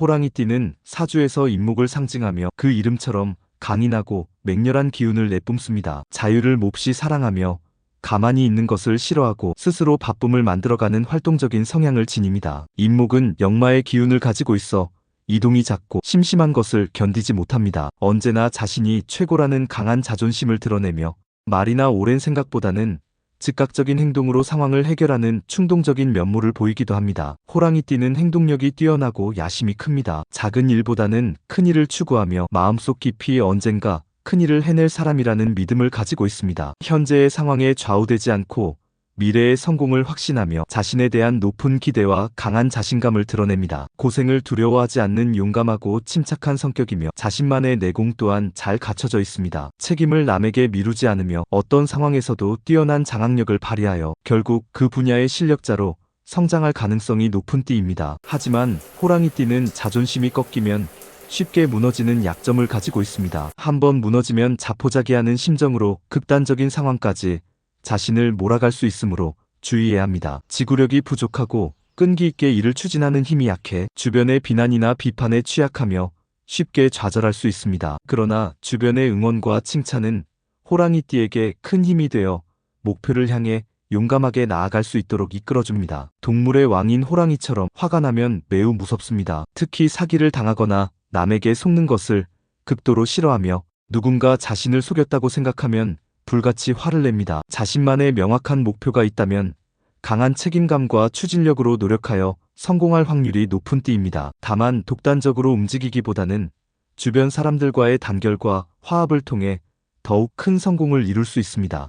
호랑이띠는 사주에서 인목을 상징하며 그 이름처럼 강인하고 맹렬한 기운을 내뿜습니다. 자유를 몹시 사랑하며 가만히 있는 것을 싫어하고 스스로 바쁨을 만들어가는 활동적인 성향을 지닙니다. 인목은 역마의 기운을 가지고 있어 이동이 작고 심심한 것을 견디지 못합니다. 언제나 자신이 최고라는 강한 자존심을 드러내며 말이나 오랜 생각보다는 즉각적인 행동으로 상황을 해결하는 충동적인 면모를 보이기도 합니다. 호랑이띠는 행동력이 뛰어나고 야심이 큽니다. 작은 일보다는 큰 일을 추구하며 마음속 깊이 언젠가 큰 일을 해낼 사람이라는 믿음을 가지고 있습니다. 현재의 상황에 좌우되지 않고 미래의 성공을 확신하며 자신에 대한 높은 기대와 강한 자신감을 드러냅니다. 고생을 두려워하지 않는 용감하고 침착한 성격이며 자신만의 내공 또한 잘 갖춰져 있습니다. 책임을 남에게 미루지 않으며 어떤 상황에서도 뛰어난 장악력을 발휘하여 결국 그 분야의 실력자로 성장할 가능성이 높은 띠입니다. 하지만 호랑이 띠는 자존심이 꺾이면 쉽게 무너지는 약점을 가지고 있습니다. 한번 무너지면 자포자기하는 심정으로 극단적인 상황까지 자신을 몰아갈 수 있으므로 주의해야 합니다. 지구력이 부족하고 끈기 있게 일을 추진하는 힘이 약해 주변의 비난이나 비판에 취약하며 쉽게 좌절할 수 있습니다. 그러나 주변의 응원과 칭찬은 호랑이띠에게 큰 힘이 되어 목표를 향해 용감하게 나아갈 수 있도록 이끌어줍니다. 동물의 왕인 호랑이처럼 화가 나면 매우 무섭습니다. 특히 사기를 당하거나 남에게 속는 것을 극도로 싫어하며 누군가 자신을 속였다고 생각하면 불같이 화를 냅니다. 자신만의 명확한 목표가 있다면 강한 책임감과 추진력으로 노력하여 성공할 확률이 높은 띠입니다. 다만 독단적으로 움직이기보다는 주변 사람들과의 단결과 화합을 통해 더욱 큰 성공을 이룰 수 있습니다.